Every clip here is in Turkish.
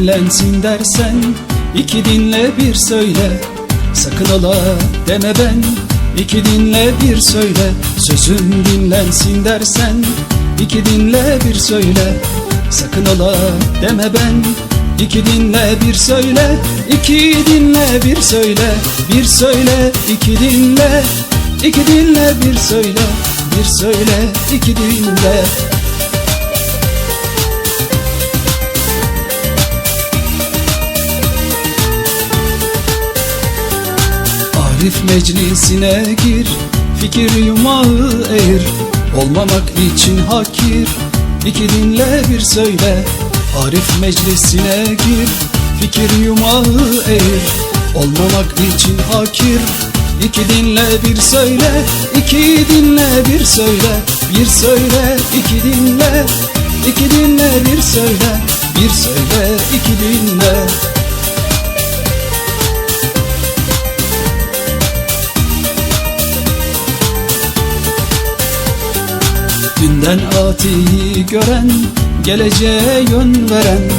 dinlensin dersen iki dinle bir söyle. Sakın ola deme ben iki dinle bir söyle. Sözün dinlensin dersen iki dinle bir söyle. Sakın ola deme ben iki dinle bir söyle. İki dinle bir söyle Bir söyle iki dinle. İki dinle bir söyle Bir söyle iki dinle Arif meclisine gir Fikir yumağı eğir. Olmamak için hakir İki dinle bir söyle. Arif meclisine gir Fikir yumağı eğir. Olmamak için hakir İki dinle bir söyle. İki dinle bir söyle Bir söyle iki dinle. İki dinle bir söyle Bir söyle iki dinle Dünden atiyi gören, geleceğe yön veren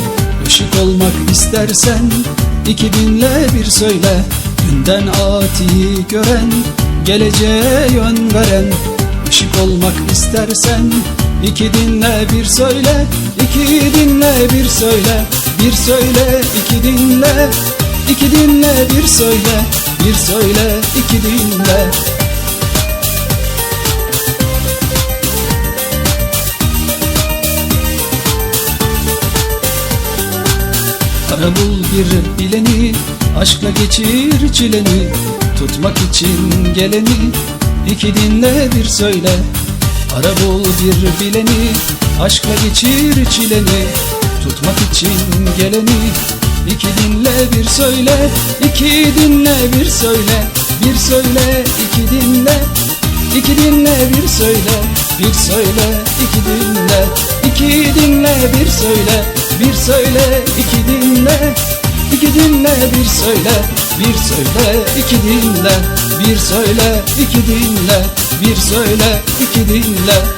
Işık olmak istersen iki dinle bir söyle. Dünden atiyi gören, geleceğe yön veren Işık olmak istersen iki dinle bir söyle. İki dinle bir söyle Bir söyle. İki dinle iki dinle bir söyle Bir söyle iki dinle Ara bul bir bileni Aşkla geçir çileni. Tutmak için geleni iki dinle bir söyle. Ara bul bir bileni Aşkla geçir çileni. Tutmak için geleni iki dinle bir söyle. İki dinle bir söyle. Bir söyle iki dinle. İki dinle bir söyle. Bir söyle iki dinle. İki dinle bir söyle Bir söyle iki dinle. İki dinle bir söyle Bir söyle iki dinle. Bir söyle iki dinle. Bir söyle iki dinle